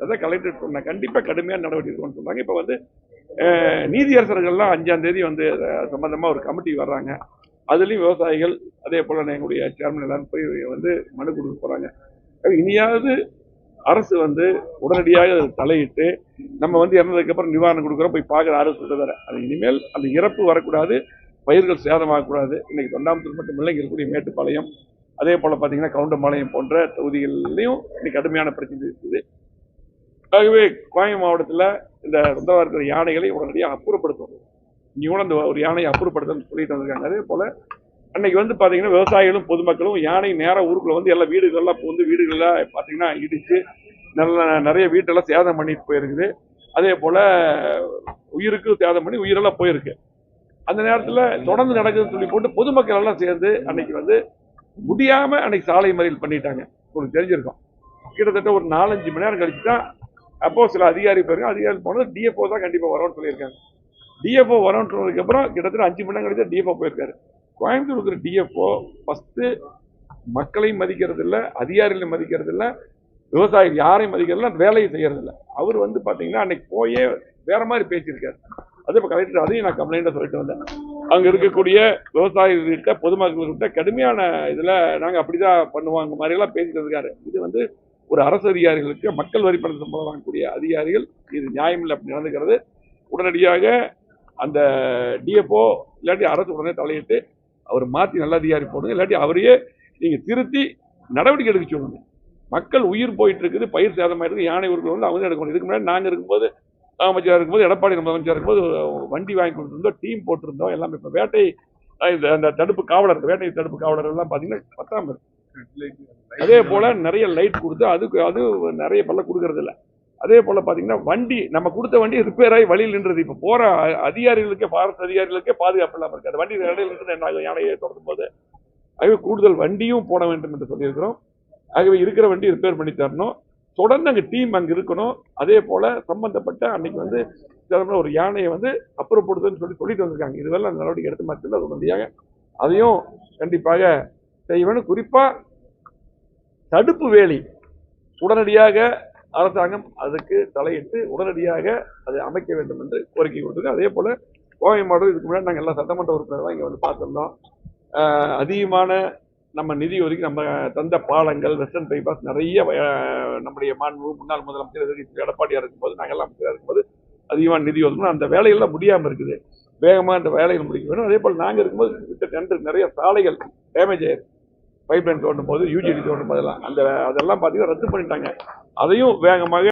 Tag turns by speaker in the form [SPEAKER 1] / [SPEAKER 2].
[SPEAKER 1] அதான் கலெக்டர் சொன்னேன் கண்டிப்பாக கடுமையான நடவடிக்கை எடுக்கணும்னு சொன்னாங்க இப்போ வந்து நீதியரசர்கள்லாம் அஞ்சாம் தேதி வந்து அஹ், ஒரு கமிட்டி வர்றாங்க. அதுலேயும் விவசாயிகள் அதே போல் எங்களுடைய சேர்மன் எல்லாரும் போய் வந்து மனு கொடுக்க போகிறாங்க இனியாவது அரசு வந்து உடனடியாக தலையிட்டு நம்ம வந்து இறந்ததுக்கப்புறம் நிவாரணம் கொடுக்குறோம் போய் பார்க்குற அரசு தர அது இனிமேல் அந்த இறப்பு வரக்கூடாது பயிர்கள் சேதமாகக்கூடாது. இன்னைக்கு தொண்டாமுத்தூர் மட்டும் இல்லைங்க இருக்கக்கூடிய மேட்டுப்பாளையம் அதே போல் பார்த்தீங்கன்னா கவுண்டம்பாளையம் போன்ற தொகுதிகள்லையும் இன்னைக்கு கடுமையான பிரச்சனை இருக்குது. ஆகவே கோயம் மாவட்டத்தில் இந்த சொந்தமாக இருக்கிற யானைகளை உடனடியாக அப்புறப்படுத்தணும் இங்கே கூட அந்த ஒரு யானையை அப்புறப்படுத்தணும்னு சொல்லிட்டு வந்திருக்காங்க. அதே போல் அன்னைக்கு வந்து பார்த்தீங்கன்னா விவசாயிகளும் பொதுமக்களும் யானை நேராக ஊருக்குள்ளே வந்து எல்லா வீடுகள்லாம் வந்து வீடுகளில் பார்த்தீங்கன்னா இடித்து நல்ல நிறைய வீட்டெல்லாம் சேதம் பண்ணிட்டு போயிருக்குது. அதே போல் உயிருக்கு சேதம் பண்ணி உயிரெல்லாம் போயிருக்கு. அந்த நேரத்தில் தொடர்ந்து நடக்குதுன்னு சொல்லி போட்டு பொதுமக்கள் எல்லாம் சேர்ந்து அன்னைக்கு வந்து முடியாமல் அன்னைக்கு சாலை மறியல் பண்ணிட்டாங்க. உங்களுக்கு தெரிஞ்சிருக்கோம். கிட்டத்தட்ட ஒரு நாலஞ்சு மணி நேரம் கழிச்சு தான் அப்போ சில அதிகாரி போயிருக்காங்க அதிகாரி போனது டிஎஃப்ஓ தான் கண்டிப்பாக வரும்னு சொல்லியிருக்காங்க. டிஎஃப்ஓ வரும்னு சொன்னதுக்கப்புறம் கிட்டத்தட்ட அஞ்சு மணி நேரம் கழிச்சு டிஎஃப்ஓ போயிருக்காரு. கோயம்புத்தூர் இருக்கிற டிஎஃப்ஓ ஃபஸ்ட்டு மக்களையும் மதிக்கிறது இல்லை அதிகாரிகளையும் மதிக்கிறது இல்லை விவசாயிகள் யாரையும் மதிக்கிறது வேலையை செய்யறது அவர் வந்து பார்த்தீங்கன்னா அன்னைக்கு போயே வேற மாதிரி பேசியிருக்காரு. அதே இப்போ கலெக்டர் அதையும் நான் கம்ப்ளைண்ட்டாக சொல்லிட்டு வந்தேன். அங்கே இருக்கக்கூடிய விவசாயிகள்கிட்ட பொதுமக்கள்கிட்ட கடுமையான இதில் நாங்கள் அப்படி தான் பண்ணுவோம் மாதிரி எல்லாம் பேசிட்டு இருக்காரு இது வந்து ஒரு அரசு அதிகாரிகளுக்கு மக்கள் வரி பணத்தை சம்பளம் வாங்கக்கூடிய அதிகாரிகள் இது நியாயமில்லை அப்படி நடந்துக்கிறது. உடனடியாக அந்த டிஎஃப்ஓ இல்லாட்டி அரசு உடனே தலையிட்டு அவர் மாற்றி நல்ல அதிகாரி போடுங்க. இல்லாட்டி அவரையே நீங்கள் திருத்தி நடவடிக்கை எடுக்க சொல்லுங்க. மக்கள் உயிர் போயிட்டு இருக்குது பயிர் சேதமாயிருக்கு யானை உருக்கள் வந்து அவங்க எடுக்கணும் இதுக்கு முன்னாடி நாங்கள் இருக்கும்போது அமைச்சராக இருக்கும்போது எடப்பாடி முதலமைச்சர் இருக்கும்போது வண்டி வாங்கி கொடுத்துருந்தோம் டீம் போட்டிருந்தோம் எல்லாமே. இப்போ வேட்டை இந்த அந்த தடுப்பு காவலர் வேட்டை தடுப்பு காவலர் எல்லாம் பார்த்தீங்கன்னா பத்தாம் இருக்கு அதே போல நிறைய லைட் கொடுத்து அதுக்கு அது நிறைய பல்ல கொடுக்கறது இல்ல. அதே போல பாத்தீங்கன்னா வண்டி நம்ம கொடுத்த வண்டி ரிப்பேர் ஆகி வழியில் நின்றது. இப்ப போற அ- அதிகாரிகளுக்கே ஃபாரஸ்ட் அதிகாரிகளுக்கே பாதுகாப்பு இல்லாம இருக்கு. அந்த வண்டி இடையில இருந்து என்ன ஆகும்? யானையை தொடரும் போது ஆகவே கூடுதல் வண்டியும் போட வேண்டும் என்று சொல்லியிருக்கிறோம். ஆகவே இருக்கிற வண்டி ரிப்பேர் பண்ணி தரணும். தொடர்ந்து அங்க டீம் அங்க இருக்கணும். அதே போல சம்பந்தப்பட்ட அன்னைக்கு வந்து ஒரு யானையை வந்து அப்புறப்படுத்துன்னு சொல்லி சொல்லிட்டு வந்திருக்காங்க. இதுவெல்லாம் நடவடிக்கை எடுத்து மாற்றல உடனடியாக அதையும் கண்டிப்பாக செய்வன் குறிப்பாக தடுப்பு வேலி. உடனடியாக அரசாங்கம் அதுக்கு தலையிட்டு உடனடியாக அதை அமைக்க வேண்டும் என்று கோரிக்கை கொடுத்துருக்கு. அதே போல் கோவை மாவட்டம் இதுக்கு முன்னாடி நாங்கள் எல்லா சட்டமன்ற உறுப்பினர்லாம் இங்கே வந்து பார்த்துருந்தோம். அதிகமான நம்ம நிதி ஒதுக்கி நம்ம தந்த பாலங்கள் வெஸ்டர்ன் பைபாஸ் நிறைய நம்முடைய மாண்பு முன்னாள் முதலமைச்சர் எடப்பாடியாக இருக்கும்போது நாங்கள் எல்லாம் அமைச்சராக இருக்கும்போது அதிகமான நிதி ஒதுக்கணும். அந்த வேலைகள்லாம் முடியாமல் இருக்குது. வேகமாக அந்த வேலைகள் முடிக்க வேணும் அதே போல் நாங்கள் இருக்கும்போது கிட்ட நிறைய சாலைகள் டேமேஜ் ஆயிருக்கு. பைப் லைன் தோண்டும் போது யூஜிடி தோண்டும் போதெல்லாம் அந்த அதெல்லாம் பார்த்தீங்கன்னா ரத்து பண்ணிட்டாங்க. அதையும் வேகமாக